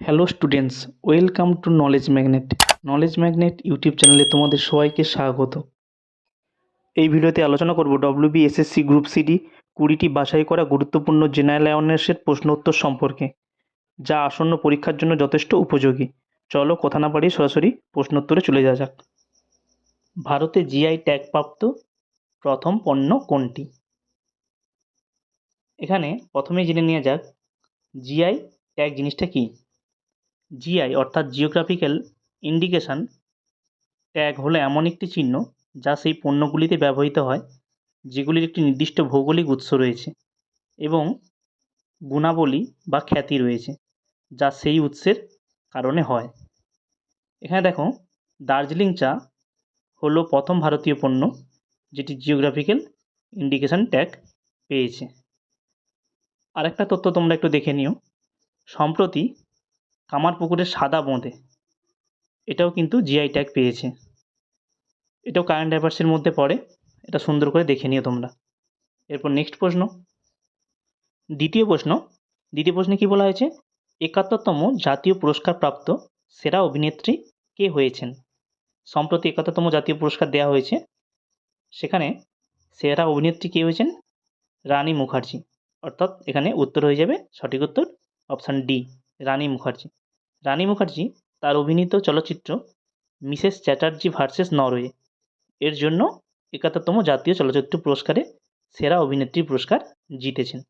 Hello students welcome to knowledge magnet knowledge magnet YouTube চ্যানেলে তোমাদের সবাইকে স্বাগত। এই ভিডিওতে আলোচনা করব ডব্লিউবি এসএসসি গ্রুপ সিডি কুড়িটি বাছাই করা গুরুত্বপূর্ণ জেনারেল অ্যাওয়ারনেসের প্রশ্নোত্তর সম্পর্কে, যা আসন্ন পরীক্ষার জন্য যথেষ্ট উপযোগী। চলো কথা না বাড়িয়ে সরাসরি প্রশ্নোত্তরে চলে যাওয়া যাক। ভারতে জিআই ট্যাগপ্রাপ্ত প্রথম পণ্য কোনটি? এখানে প্রথমেই জেনে নেওয়া যাক জিআই ট্যাগ জিনিসটা কী? জিআই অর্থাৎ জিওগ্রাফিক্যাল ইন্ডিকেশান ট্যাগ হলো এমন একটি চিহ্ন যা সেই পণ্যগুলিতে ব্যবহৃত হয়, যেগুলির একটি নির্দিষ্ট ভৌগোলিক উৎস রয়েছে এবং গুণাবলী বা খ্যাতি রয়েছে যা সেই উৎসের কারণে হয়। এখানে দেখো, দার্জিলিং চা হলো প্রথম ভারতীয় পণ্য যেটি জিওগ্রাফিক্যাল ইন্ডিকেশান ট্যাগ পেয়েছে। আরেকটা তথ্য তোমরা একটু দেখে নিও। সম্প্রতি কামারপুকুরের সাদা বোঁদে এটাও কিন্তু জিআই ট্যাগ পেয়েছে। এটাও কারেন্ট অ্যাফেয়ার্সের মধ্যে পড়ে। এটা সুন্দর করে দেখে নিও তোমরা। এরপর নেক্সট প্রশ্ন। দ্বিতীয় প্রশ্ন। দ্বিতীয় প্রশ্নে কী বলা হয়েছে? একাত্তরতম জাতীয় পুরস্কার প্রাপ্ত সেরা অভিনেত্রী কে হয়েছেন? সম্প্রতি একাত্তরতম জাতীয় পুরস্কার দেওয়া হয়েছে। সেখানে সেরা অভিনেত্রী কে হয়েছেন? রানী মুখার্জি। অর্থাৎ এখানে উত্তর হয়ে যাবে সঠিক উত্তর অপশান ডি। রানী মুখার্জি। রানী মুখার্জি তার অভিনীত চলচ্চিত্র মিসেস চ্যাটার্জি ভার্সেস নরওয়ে। এর জন্য একাত্তরতম জাতীয় চলচ্চিত্র পুরস্কারে সেরা অভিনেত্রী পুরস্কার জিতেছেন।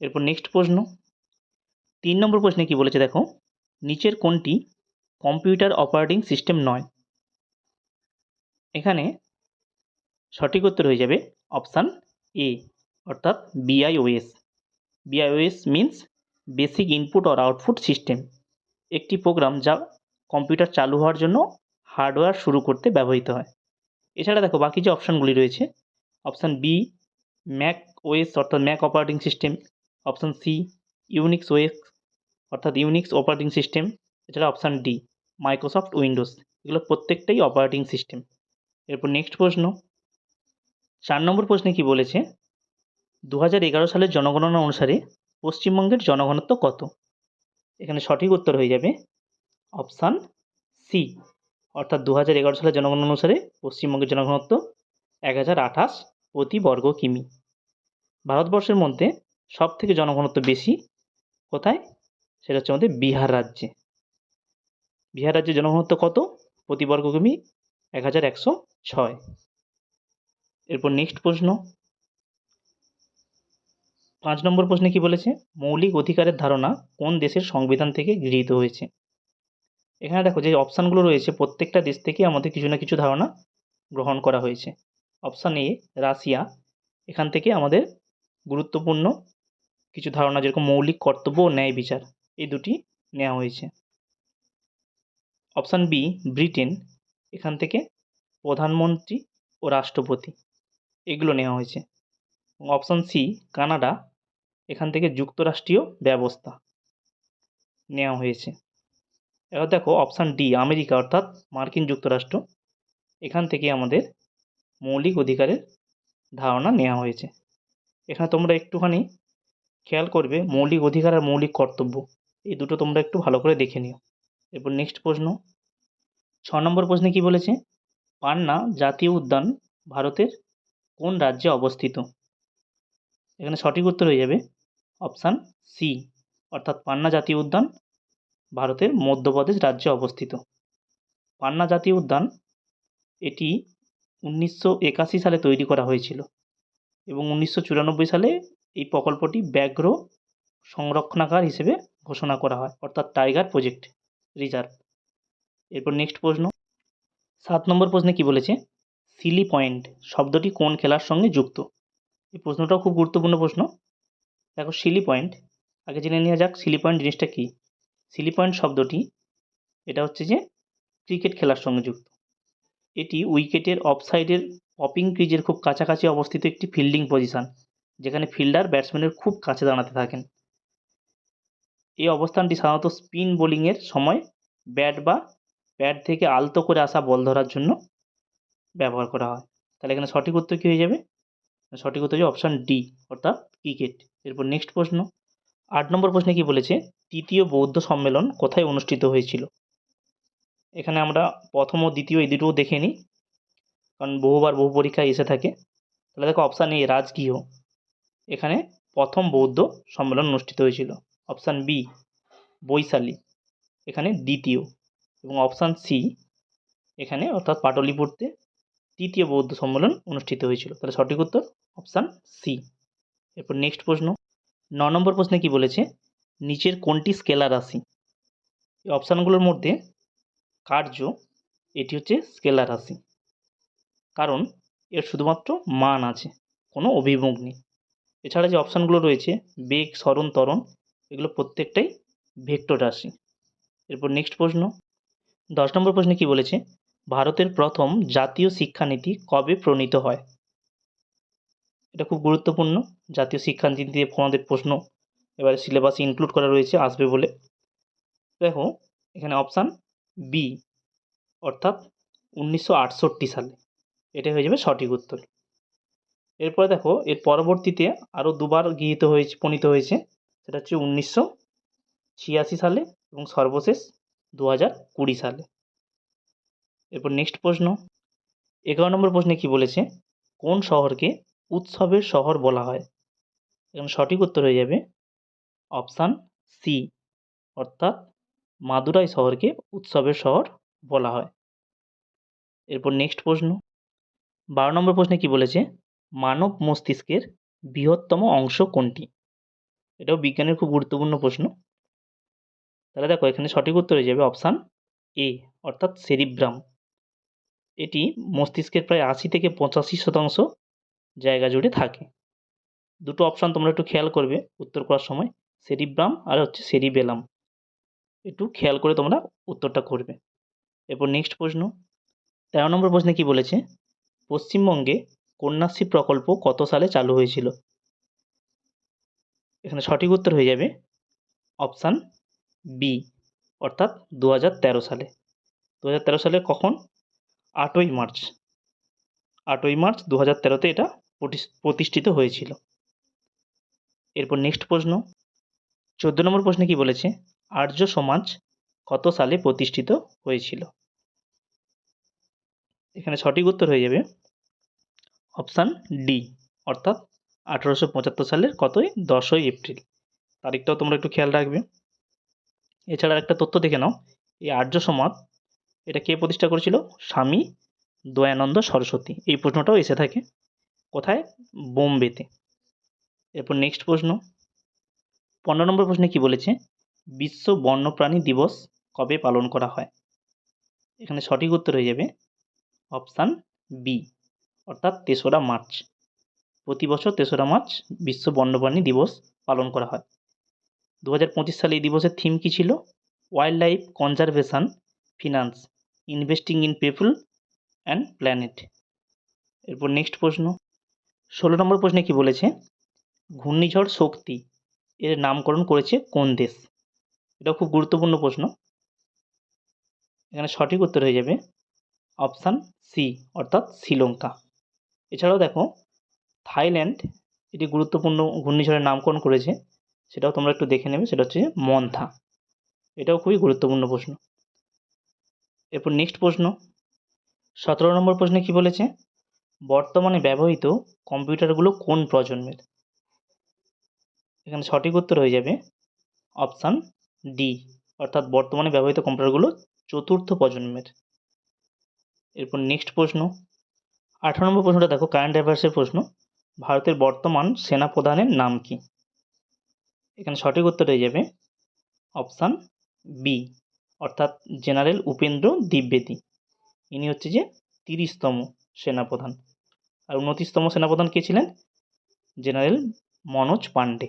এরপর নেক্সট প্রশ্ন। তিন নম্বর প্রশ্নে কি বলেছে দেখো? নিচের কোনটি কম্পিউটার অপারেটিং সিস্টেম নয়? এখানে সঠিক উত্তর হয়ে যাবে অপশান এ, অর্থাৎ BIOS BIOS means basic input or output system. একটি প্রোগ্রাম যা কম্পিউটার চালু হওয়ার জন্য হার্ডওয়্যার শুরু করতে ব্যবহৃত হয়। এছাড়া দেখো, বাকি যে অপশানগুলি রয়েছে, অপশান বি, ম্যাক ওএস অর্থাৎ Mac operating system, option C, Unix OS অর্থাৎ ইউনিক্স অপারেটিং সিস্টেম, এছাড়া অপশান ডি, মাইক্রোসফট উইন্ডোজ, এগুলো প্রত্যেকটাই অপারেটিং সিস্টেম। এরপর নেক্সট প্রশ্ন, চার নম্বর প্রশ্নে কি বলেছে দু হাজার এগারো সালের জনগণনা অনুসারে পশ্চিমবঙ্গের জনঘনত্ব কত? এখানে সঠিক উত্তর হয়ে যাবে অপশান সি। অর্থাৎ দু হাজার এগারো সালের জনগণনা অনুসারে পশ্চিমবঙ্গের জনঘনত্ব এক হাজার আঠাশ প্রতি বর্গ কিমি। ভারতবর্ষের মধ্যে সব থেকে জনঘনত্ব বেশি কোথায়? সেটা হচ্ছে আমাদের বিহার রাজ্যে। বিহার রাজ্যের জনঘনত্ব কত? প্রতি বর্গ কিমি এক হাজার একশো ছয়। এরপর নেক্সট প্রশ্ন। পাঁচ নম্বর প্রশ্নে কি বলেছে? মৌলিক অধিকারের ধারণা কোন দেশের সংবিধান থেকে গৃহীত হয়েছে? এখানে দেখো যে অপশানগুলো রয়েছে, প্রত্যেকটা দেশ থেকে আমাদের কিছু না কিছু ধারণা গ্রহণ করা হয়েছে। Option A, Russia. এখান থেকে আমাদের গুরুত্বপূর্ণ কিছু ধারণা, যেরকম মৌলিক কর্তব্য ও ন্যায় বিচার, এই দুটি নেওয়া হয়েছে। Option B, Britain. এখান থেকে প্রধানমন্ত্রী ও রাষ্ট্রপতি, এগুলো নেওয়া হয়েছে। Option C, Canada. এখান থেকে যুক্তরাষ্ট্রীয় ব্যবস্থা নেওয়া হয়েছে। এবার দেখো অপশান ডি আমেরিকা, অর্থাৎ মার্কিন যুক্তরাষ্ট্র। এখান থেকে আমাদের মৌলিক অধিকারের ধারণা নেওয়া হয়েছে। এখানে তোমরা একটুখানি খেয়াল করবে, মৌলিক অধিকার আর মৌলিক কর্তব্য, এই দুটো তোমরা একটু ভালো করে দেখে নিও। এরপর নেক্সট প্রশ্ন, ছ নম্বর প্রশ্নে কি বলেছে? পান্না জাতীয় উদ্যান ভারতের কোন রাজ্যে অবস্থিত? এখানে সঠিক উত্তর হয়ে যাবে অপশান সি অর্থাৎ পান্না জাতীয় উদ্যান, ভারতের মধ্যপ্রদেশ রাজ্যে অবস্থিত। পান্না জাতীয় উদ্যান, এটি উনিশশো একাশি সালে তৈরি করা হয়েছিল এবং উনিশশো চুরানব্বই সালে এই প্রকল্পটি ব্যাঘ্র সংরক্ষণাগার হিসেবে ঘোষণা করা হয়, অর্থাৎ টাইগার প্রজেক্ট রিজার্ভ। এরপর নেক্সট প্রশ্ন। সাত নম্বর প্রশ্নে কি বলেছে? সিলি পয়েন্ট শব্দটি কোন খেলার সঙ্গে যুক্ত? এই প্রশ্নটাও খুব গুরুত্বপূর্ণ প্রশ্ন। দেখো সিলি পয়েন্ট আগে জেনে নেওয়া যাক সিলি পয়েন্ট জিনিসটা কী? সিলি পয়েন্ট শব্দটি, এটা হচ্ছে যে ক্রিকেট খেলার সঙ্গে যুক্ত। এটি উইকেটের অফসাইডের পপিং ক্রিজের খুব কাছাকাছি অবস্থিত একটি ফিল্ডিং পজিশান যেখানে ফিল্ডার ব্যাটসম্যানের খুব কাছে দাঁড়াতে থাকেন। এই অবস্থানটি সাধারণত স্পিন বোলিংয়ের সময় ব্যাট বা ব্যাট থেকে আলতো করে আসা বল ধরার জন্য ব্যবহার করা হয়। তাহলে এখানে সঠিক উত্তর কী হয়ে যাবে? সঠিক উত্তর হচ্ছে অপশান ডি অর্থাৎ ক্রিকেট এরপর নেক্সট প্রশ্ন। আট নম্বর প্রশ্নে কি বলেছে? তৃতীয় বৌদ্ধ সম্মেলন কোথায় অনুষ্ঠিত হয়েছিল? এখানে আমরা প্রথম ও দ্বিতীয় এই দুটোও দেখে নিই। কারণ বহুবার বহু পরীক্ষায় এসে থাকে। তাহলে দেখো অপশান এ রাজগৃহ। এখানে প্রথম বৌদ্ধ সম্মেলন অনুষ্ঠিত হয়েছিল। Option B Vaishali. এখানে দ্বিতীয়। এবং অপশান সি এখানে অর্থাৎ পাটলিপুত্রে তৃতীয় বৌদ্ধ সম্মেলন অনুষ্ঠিত হয়েছিল। তাহলে সঠিক উত্তর অপশান সি এরপর নেক্সট প্রশ্ন। ন নম্বর প্রশ্নে কি বলেছে? নিচের কোনটি স্কেলার রাশি? এই অপশানগুলোর মধ্যে কার্য, এটি হচ্ছে স্কেলার রাশি। কারণ এর শুধুমাত্র মান আছে, কোনো অভিমুখ নেই। এছাড়া যে অপশানগুলো রয়েছে, বেগ সরণ তরণ এগুলো প্রত্যেকটাই ভেক্টর রাশি। এরপর নেক্সট প্রশ্ন। দশ নম্বর প্রশ্নে কি বলেছে? ভারতের প্রথম জাতীয় শিক্ষানীতি কবে প্রণীত হয়? এটা খুব গুরুত্বপূর্ণ। জাতীয় শিক্ষানীতি দিয়ে আমাদের প্রশ্ন। এবারে সিলেবাসে ইনক্লুড করা রয়েছে, আসবে বলে। দেখো, এখানে অপশান বি অর্থাৎ উনিশশো আটষট্টি সালে। এটাই হয়ে যাবে সঠিক উত্তর। এরপরে দেখো, এর পরবর্তীতে আরও দুবার গৃহীত হয়েছে, প্রণীত হয়েছে। সেটা হচ্ছে উনিশশো ছিয়াশি সালে এবং সর্বশেষ দু হাজার কুড়ি সালে। এরপর নেক্সট প্রশ্ন। এগারো নম্বর প্রশ্নে কি বলেছে? কোন শহরকে উৎসবের শহর বলা হয়। এখানে সঠিক উত্তর হয়ে যাবে অপশান সি, অর্থাৎ মাদুরাই শহরকে উৎসবের শহর বলা হয়। এরপর নেক্সট প্রশ্ন, বারো নম্বর প্রশ্নে কি বলেছে? মানব মস্তিষ্কের বৃহত্তম অংশ কোনটি? এটাও বিজ্ঞানের খুব গুরুত্বপূর্ণ প্রশ্ন। তাহলে দেখো, এখানে সঠিক উত্তর হয়ে যাবে অপশান এ, অর্থাৎ সেরিব্রাম এটি মস্তিষ্কের প্রায় আশি থেকে পঁচাশি শতাংশ জায়গা জুড়ে থাকে। দুটো অপশান তোমরা একটু খেয়াল করবে, উত্তর করার সময়। সেরিব্রাম আর হচ্ছে সেরিবেলাম। একটু খেয়াল করে তোমরা উত্তরটা করবে। এরপর নেক্সট প্রশ্ন। তেরো নম্বর প্রশ্নে কি বলেছে? পশ্চিমবঙ্গে কন্যাশ্রী প্রকল্প কত সালে চালু হয়েছিল? এখানে সঠিক উত্তর হয়ে যাবে অপশান বি অর্থাৎ দু হাজার তেরো সালে। দু হাজার তেরো সালে কখন? আটই মার্চ। আটই মার্চ দু হাজার তেরোতে এটা প্রতিষ্ঠিত হয়েছিল। এরপর নেক্সট প্রশ্ন। চোদ্দ নম্বর প্রশ্নে কি বলেছে? আর্য সমাজ কত সালে প্রতিষ্ঠিত হয়েছিল? এখানে সঠিক উত্তর হয়ে যাবে অপশান ডি, অর্থাৎ আঠেরোশো পঁচাত্তর সালের কতই? দশই এপ্রিল। তারিখটাও তোমরা একটু খেয়াল রাখবে। এছাড়া একটা তথ্য দেখে নাও। এই আর্য সমাজ এটা কে প্রতিষ্ঠা করেছিল? স্বামী দয়ানন্দ সরস্বতী। এই প্রশ্নটাও এসে থাকে। কোথায়? বোম্বেতে। এরপর নেক্সট প্রশ্ন। পনেরো নম্বর প্রশ্নে কি বলেছে? বিশ্ব বন্যপ্রাণী দিবস কবে পালন করা হয়? এখানে সঠিক উত্তর হয়ে যাবে অপশান বি অর্থাৎ তেসরা মার্চ। প্রতি বছর তেসরা মার্চ বিশ্ব বন্যপ্রাণী দিবস পালন করা হয়। দু হাজার পঁচিশ সালে এই দিবসের থিম কী ছিল? Wildlife conservation finance investing in people and planet এরপর নেক্সট প্রশ্ন। ষোলো নম্বর প্রশ্নে কি বলেছে? ঘূর্ণিঝড় শক্তি, এর নামকরণ করেছে কোন দেশ? এটাও খুব গুরুত্বপূর্ণ প্রশ্ন। এখানে সঠিক উত্তর হয়ে যাবে অপশান সি অর্থাৎ শ্রীলঙ্কা। এছাড়াও দেখো, থাইল্যান্ড এটি গুরুত্বপূর্ণ ঘূর্ণিঝড়ের নামকরণ করেছে, সেটাও তোমরা একটু দেখে নেবে, সেটা হচ্ছে মন্থা। এটাও খুবই গুরুত্বপূর্ণ প্রশ্ন। এরপর নেক্সট প্রশ্ন। সতেরো নম্বর প্রশ্নে কি বলেছে? বর্তমানে ব্যবহৃত কম্পিউটারগুলো কোন প্রজন্মের? এখানে সঠিক উত্তর হয়ে যাবে অপশান ডি, অর্থাৎ বর্তমানে ব্যবহৃত কম্পিউটারগুলো চতুর্থ প্রজন্মের। এরপর নেক্সট প্রশ্ন, আঠারো নম্বর প্রশ্নটা দেখো কারেন্ট অ্যাফেয়ার্সের প্রশ্ন, ভারতের বর্তমান সেনাপ্রধানের নাম কি? এখানে সঠিক উত্তর হয়ে যাবে অপশান বি, অর্থাৎ জেনারেল উপেন্দ্র দ্বিবেদী। ইনি হচ্ছে যে তিরিশতম সেনাপ্রধান। আর উনত্রিশতম সেনাপ্রধান কে ছিলেন? জেনারেল মনোজ পান্ডে।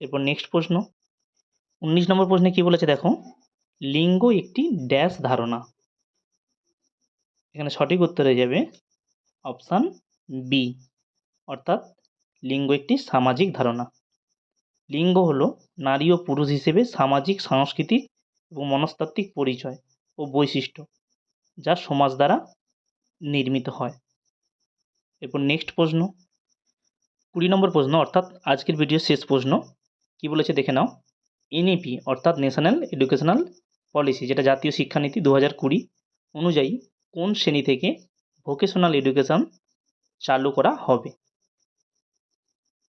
এরপর নেক্সট প্রশ্ন। উনিশ নম্বর প্রশ্নে কি বলেছে দেখো? লিঙ্গ একটি ড্যাশ ধারণা। এখানে সঠিক উত্তর হয়ে যাবে অপশান বি অর্থাৎ লিঙ্গ একটি সামাজিক ধারণা। লিঙ্গ হলো নারী ও পুরুষ হিসেবে সামাজিক, সাংস্কৃতিক এবং মনস্তাত্ত্বিক পরিচয় ও বৈশিষ্ট্য। যা সমাজ দ্বারা নির্মিত হয়। এরপর নেক্সট প্রশ্ন। কুড়ি নম্বর প্রশ্ন, অর্থাৎ আজকের ভিডিওর শেষ প্রশ্ন। কি বলেছে দেখে নাও। এনইপি অর্থাৎ ন্যাশনাল এডুকেশনাল পলিসি যেটা জাতীয় শিক্ষানীতি দু হাজার কুড়ি অনুযায়ী কোন শ্রেণি থেকে ভোকেশনাল এডুকেশন চালু করা হবে?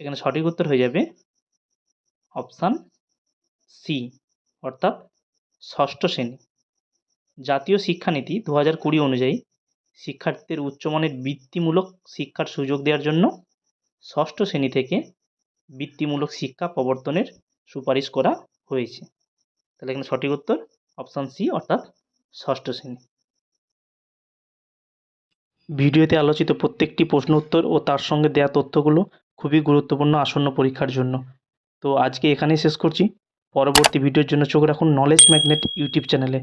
এখানে সঠিক উত্তর হয়ে যাবে অপশান সি অর্থাৎ ষষ্ঠ শ্রেণি। জাতীয় শিক্ষানীতি দু হাজার কুড়ি অনুযায়ী শিক্ষার্থীদের উচ্চমানের বৃত্তিমূলক শিক্ষার সুযোগ দেওয়ার জন্য ষষ্ঠ শ্রেণি থেকে বৃত্তিমূলক শিক্ষা প্রবর্তনের সুপারিশ করা হয়েছে। তাহলে এখানে সঠিক উত্তর অপশান সি অর্থাৎ ষষ্ঠ শ্রেণি। ভিডিওতে আলোচিত প্রত্যেকটি প্রশ্ন উত্তর ও তার সঙ্গে দেওয়া তথ্যগুলো খুবই গুরুত্বপূর্ণ আসন্ন পরীক্ষার জন্য। তো আজকে এখানেই শেষ করছি। পরবর্তী ভিডিওর জন্য চোখ রাখুন নলেজ ম্যাগনেট ইউটিউব চ্যানেলে।